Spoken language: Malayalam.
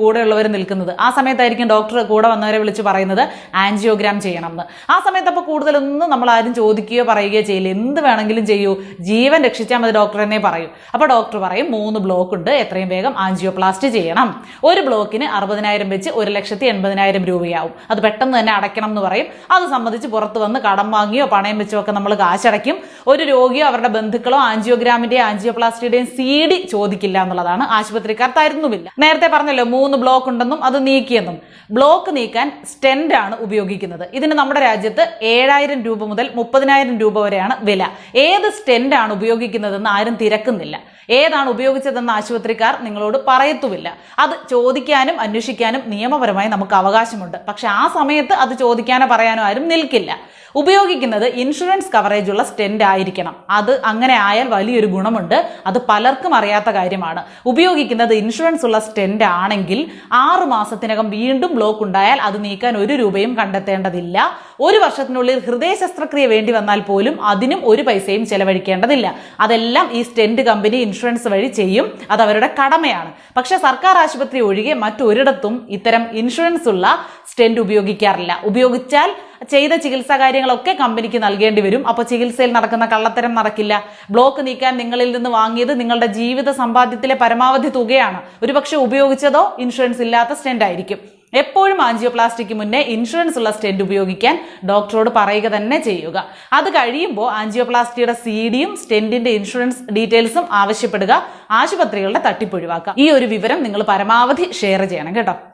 കൂടെയുള്ളവർ നിൽക്കുന്നത്. ആ സമയത്തായിരിക്കും ഡോക്ടർ കൂടെ വന്നവരെ വിളിച്ച് പറയുന്നത് ആൻജിയോഗ്രാം ചെയ്യണം എന്ന് ആ സമയത്ത് അപ്പോൾ കൂടുതലൊന്നും നമ്മൾ ആരും ചോദിക്കുകയോ പറയുകയോ ചെയ്യില്ല. എന്ത് വേണമെങ്കിലും ചെയ്യൂ. ജീവൻ രക്ഷിച്ചാൽ മതി ഡോക്ടർ തന്നെ പറയൂ. അപ്പോൾ ഡോക്ടർ പറയും മൂന്ന് ബ്ലോക്ക് ഉണ്ട്. എത്രയും വേഗം ആൻജിയോപ്ലാസ്റ്റ് ചെയ്യണം. ഒരു ബ്ലോക്കിന് അറുപതിനായിരം വെച്ച് ഒരു ലക്ഷത്തി എൺപതിനായിരം രൂപയാവും. അത് പെട്ടെന്ന് തന്നെ അടയ്ക്കണം എന്ന് പറയും. അത് സംബന്ധിച്ച് പുറത്ത് വന്ന് കടം വാങ്ങിയോ പണയം വെച്ചോ ഒക്കെ നമ്മൾ കാശടയ്ക്കും. ഒരു രോഗിയോ അവരുടെ ബന്ധുക്കളോ ആൻജിയോഗ്രാമിന്റെയും ആൻജിയോപ്ലാസ്റ്റിയുടെയും സി ഡി ചോദിക്കില്ല എന്നുള്ളതാണ്. ആശുപത്രിക്കാർ തരുന്നുമില്ല നേരത്തെ പറഞ്ഞല്ലോ മൂന്ന് ബ്ലോക്ക് ഉണ്ടെന്നും അത് നീക്കിയെന്നും. ബ്ലോക്ക് നീക്കാൻ സ്റ്റെൻഡ് ആണ് ഉപയോഗിക്കുന്നത്. ഇതിന് നമ്മുടെ രാജ്യത്ത് ഏഴായിരം രൂപ മുതൽ മുപ്പതിനായിരം രൂപ വരെയാണ് വില. ഏത് സ്റ്റെൻഡ് ആണ് ഉപയോഗിക്കുന്നതെന്ന് ആരും തിരക്കുന്നില്ല. ഏതാണ് ഉപയോഗിച്ചതെന്ന് ആശുപത്രിക്കാർ നിങ്ങളോട് പറയത്തുമില്ല. അത് ചോദിക്കാനും അന്വേഷിക്കാനും നിയമപരമായി നമുക്ക് അവകാശമുണ്ട്. പക്ഷെ ആ സമയത്ത് അത് ചോദിക്കാനോ പറയാനോ ആരും നിൽക്കില്ല. ഉപയോഗിക്കുന്നത് ഇൻഷുറൻസ് കവറേജ് ഉള്ള സ്റ്റെൻഡ് ആയിരിക്കണം. അത് അങ്ങനെ ആയാൽ വലിയൊരു ഗുണമുണ്ട്. അത് പലർക്കും അറിയാത്ത കാര്യമാണ്. ഉപയോഗിക്കുന്നത് ഇൻഷുറൻസ് ഉള്ള സ്റ്റെൻഡ് ആണെങ്കിൽ ആറു മാസത്തിനകം വീണ്ടും ബ്ലോക്ക് ഉണ്ടായാൽ അത് നീക്കാൻ ഒരു രൂപയും കണ്ടെത്തേണ്ടതില്ല. ഒരു വർഷത്തിനുള്ളിൽ ഹൃദയ ശസ്ത്രക്രിയ വേണ്ടി വന്നാൽ പോലും അതിനും ഒരു പൈസയും ചെലവഴിക്കേണ്ടതില്ല. അതെല്ലാം ഈ സ്റ്റെൻഡ് കമ്പനി ഇൻഷുറൻസ് വഴി ചെയ്യും. അത് അവരുടെ കടമയാണ്. പക്ഷെ സർക്കാർ ആശുപത്രി ഒഴികെ മറ്റൊരിടത്തും ഇത്തരം ഇൻഷുറൻസ് ഉള്ള സ്റ്റെൻഡ് ഉപയോഗിക്കാറില്ല. ഉപയോഗിച്ചാൽ ചെയ്ത ചികിത്സാ കാര്യങ്ങളൊക്കെ കമ്പനിക്ക് നൽകേണ്ടി വരും. അപ്പോൾ ചികിത്സയിൽ നടക്കുന്ന കള്ളത്തരം നടക്കില്ല. ബ്ലോക്ക് നീക്കാൻ നിങ്ങളിൽ നിന്ന് വാങ്ങിയത് നിങ്ങളുടെ ജീവിത സമ്പാദ്യത്തിലെ പരമാവധി തുകയാണ്. ഒരുപക്ഷെ ഉപയോഗിച്ചതോ ഇൻഷുറൻസ് ഇല്ലാത്ത സ്റ്റെൻഡ് ആയിരിക്കും. എപ്പോഴും ആൻജിയോപ്ലാസ്റ്റിക്ക് മുന്നേ ഇൻഷുറൻസ് ഉള്ള സ്റ്റെന്റ് ഉപയോഗിക്കാൻ ഡോക്ടറോട് പറയുക തന്നെ ചെയ്യുക. അത് കഴിയുമ്പോൾ ആൻജിയോപ്ലാസ്റ്റിയുടെ സി ഡിയും ഇൻഷുറൻസ് ഡീറ്റെയിൽസും ആവശ്യപ്പെടുക. ആശുപത്രികളുടെ തട്ടിപ്പൊഴിവാക്കുക ഈ ഒരു വിവരം നിങ്ങൾ പരമാവധി ഷെയർ ചെയ്യണം കേട്ടോ.